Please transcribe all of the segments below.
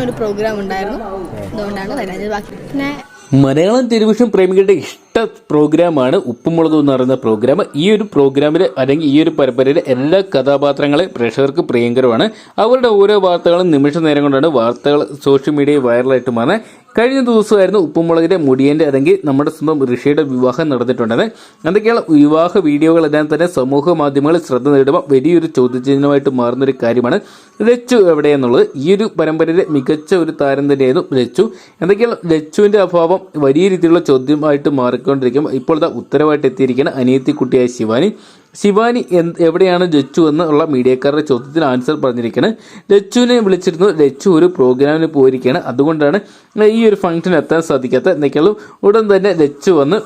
ഒരു പ്രോഗ്രാം ഉണ്ടായിരുന്നു. അതുകൊണ്ടാണ് വരാഞ്ഞത്. ബാക്കി പിന്നെ മലയാളം ടെലിവിഷൻ പ്രേമികളുടെ ഇഷ്ട പ്രോഗ്രാമാണ് ഉപ്പുമുളക് എന്ന് പറയുന്ന പ്രോഗ്രാം ഈ ഒരു പ്രോഗ്രാമിൽ അല്ലെങ്കിൽ ഈ ഒരു പരമ്പരയിലെ എല്ലാ കഥാപാത്രങ്ങളെ പ്രേക്ഷകർക്ക് പ്രിയങ്കരമാണ്. അവരുടെ ഓരോ വാർത്തകളും നിമിഷ നേരം കൊണ്ടാണ് വാർത്തകൾ സോഷ്യൽ മീഡിയയിൽ വൈറലായിട്ട് മാറുന്നത് കഴിഞ്ഞ ദിവസമായിരുന്നു ഉപ്പുമുളകിന്റെ മുടിയന്റെ അല്ലെങ്കിൽ നമ്മുടെ സ്വന്തം ഋഷിയുടെ വിവാഹം നടന്നിട്ടുണ്ടെന്ന്. എന്തൊക്കെയാണ് വിവാഹ വീഡിയോകളെല്ലാം തന്നെ സമൂഹ മാധ്യമങ്ങളിൽ ശ്രദ്ധ നേടുമ്പോൾ വലിയൊരു ചോദ്യചിഹ്നമായിട്ട് മാറുന്ന ഒരു കാര്യമാണ്. ലച്ചു എവിടെയെന്നുള്ളത്? ഈ ഒരു പരമ്പരയിലെ മികച്ച ഒരു താരം തന്നെയായിരുന്നു ലച്ചു. എന്തൊക്കെയാണ് ലച്ചുവിന്റെ അഭാവം? വലിയ രീതിയിലുള്ള ചോദ്യമായിട്ട് മാറിക്കൊണ്ടിരിക്കും ഇപ്പോഴത്തെ ഉത്തരവായിട്ട് എത്തിയിരിക്കുന്ന അനിയത്തി കുട്ടിയായ ശിവാനി. ശിവാനി എവിടെയാണ് ലച്ചു എന്നുള്ള മീഡിയക്കാരുടെ ചോദ്യത്തിന് ആൻസർ പറഞ്ഞിരിക്കുന്നത് ലച്ചുവിനെ വിളിച്ചിരുന്നു. ലച്ചു ഒരു പ്രോഗ്രാമിന് പോയിരിക്കുകയാണ് അതുകൊണ്ടാണ് ഈ ഒരു ഫംഗ്ഷന് എത്താൻ സാധിക്കാത്ത എന്തൊക്കെയാണ് ഉടൻ തന്നെ ലച്ചു വന്ന്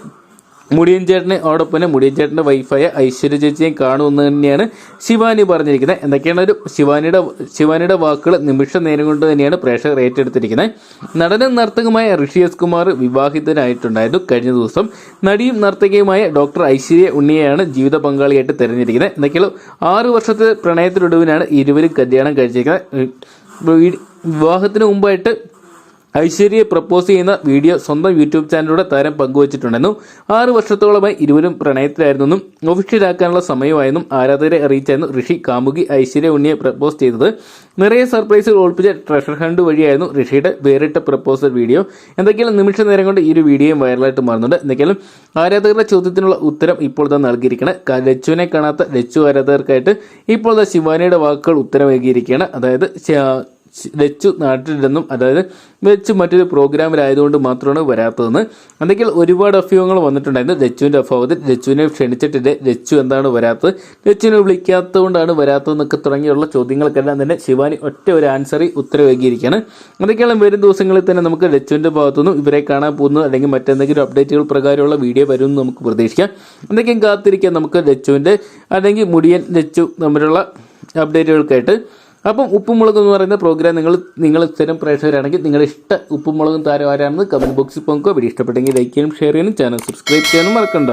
മുടിയൻ ചേട്ടനെ ഓടൊപ്പം മുടിയൻ ചേട്ടന്റെ വൈഫായ ഐശ്വര്യ ചേച്ചിയെ കാണുമെന്ന് തന്നെയാണ് ശിവാനി പറഞ്ഞിരിക്കുന്നത്. എന്തൊക്കെയാണ് ഒരു ശിവാനിയുടെ ശിവാനിയുടെ വാക്കുകൾ നിമിഷ നേരം കൊണ്ട് തന്നെയാണ് പ്രേക്ഷകർ ഏറ്റെടുത്തിരിക്കുന്നത്. നടനും നർത്തകമായ ഋഷി എസ് കുമാർ വിവാഹിതനായിട്ടുണ്ടായിരുന്നു കഴിഞ്ഞ ദിവസം. നടിയും നർത്തകിയുമായ ഡോക്ടർ ഐശ്വര്യ ഉണ്ണിയെയാണ് ജീവിത പങ്കാളിയായിട്ട് തിരഞ്ഞിരിക്കുന്നത് എന്തൊക്കെയാണ് ആറ് വർഷത്തെ പ്രണയത്തിനൊടുവിനാണ് ഇരുവരും കല്യാണം കഴിച്ചിരിക്കുന്നത്. വിവാഹത്തിന് മുമ്പായിട്ട് ഐശ്വര്യയെ പ്രപ്പോസ് ചെയ്യുന്ന വീഡിയോ സ്വന്തം യൂട്യൂബ് ചാനലിലൂടെ താരം പങ്കുവച്ചിട്ടുണ്ടെന്നും ആറ് വർഷത്തോളമായി ഇരുവരും പ്രണയത്തിലായിരുന്നെന്നും ഒഫീഷ്യലാക്കാനുള്ള സമയമായെന്നും ആരാധകരെ അറിയിച്ചായിരുന്നു ഋഷി കാമുകി ഐശ്വര്യ ഉണ്ണിയെ പ്രപ്പോസ് ചെയ്തത്. നിറയെ സർപ്രൈസുകൾ ഒളിപ്പിച്ച ട്രഷർ ഹണ്ട് വഴിയായിരുന്നു ഋഷിയുടെ വേറിട്ട പ്രപ്പോസൽ വീഡിയോ. എന്തൊക്കെയാണ് നിമിഷ നേരം കൊണ്ട് ഈ ഒരു വീഡിയോയും വൈറലായിട്ട് മാറുന്നുണ്ട്. എന്തൊക്കെയാലും ആരാധകരുടെ ചോദ്യത്തിനുള്ള ഉത്തരം ഇപ്പോൾ തന്നെ നൽകിയിരിക്കണം ലച്ചുവിനെ കാണാത്ത ലച്ചു ആരാധകർക്കായിട്ട് ഇപ്പോൾ ശിവാനിയുടെ വാക്കുകൾ ഉത്തരം നൽകിയിരിക്കുകയാണ് അതായത് ലച്ചു നാട്ടിലില്ലെന്നും അതായത് ലച്ചു മറ്റൊരു പ്രോഗ്രാമിലായതുകൊണ്ട് മാത്രമാണ് വരാത്തതെന്ന്. എന്തെങ്കിൽ ഒരുപാട് അഭ്യൂഹങ്ങൾ വന്നിട്ടുണ്ടായിരുന്നു. ലച്ചുവിന്റെ അഭാവത്തിൽ ലച്ചുവിനെ ക്ഷണിച്ചിട്ടില്ല? ലച്ചു എന്താണ് വരാത്തത്? ലച്ചുവിനെ വിളിക്കാത്തതുകൊണ്ടാണ് വരാത്തതെന്നൊക്കെ തുടങ്ങിയുള്ള ചോദ്യങ്ങൾക്കെല്ലാം തന്നെ ശിവാനി ഒറ്റ ഒരു ആൻസറി ഉത്തരവേകിയിരിക്കുകയാണ്. എന്തൊക്കെയാണ് വരും ദിവസങ്ങളിൽ തന്നെ നമുക്ക് ലച്ചുവിന്റെ ഭാഗത്തുനിന്നും ഇവരെ കാണാൻ പോകുന്നത് അല്ലെങ്കിൽ മറ്റെന്തെങ്കിലും അപ്ഡേറ്റുകൾ പ്രകാരമുള്ള വീഡിയോ വരുമെന്ന് നമുക്ക് പ്രതീക്ഷിക്കാം. എന്തൊക്കെയും കാത്തിരിക്കാം നമുക്ക് ലച്ചുവിന്റെ അല്ലെങ്കിൽ മുടിയൻ ലച്ചു തമ്മിലുള്ള അപ്ഡേറ്റുകൾക്കായിട്ട്. അപ്പം ഉപ്പുമുളക് എന്ന് പറയുന്ന പ്രോഗ്രാം നിങ്ങൾ നിങ്ങൾ സ്ഥിരം പ്രേക്ഷകരാണെങ്കിൽ നിങ്ങളുടെ ഇഷ്ട ഉപ്പുമുളകും താരം ആരാണെന്ന് കമന്റ് ബോക്സിൽ പോകുക വീഡിയോ ഇഷ്ടപ്പെട്ടെങ്കിൽ ലൈക്ക് ചെയ്യാനും ഷെയർ ചെയ്യാനും ചാനൽ സബ്സ്ക്രൈബ് ചെയ്യാനും മറക്കണ്ട.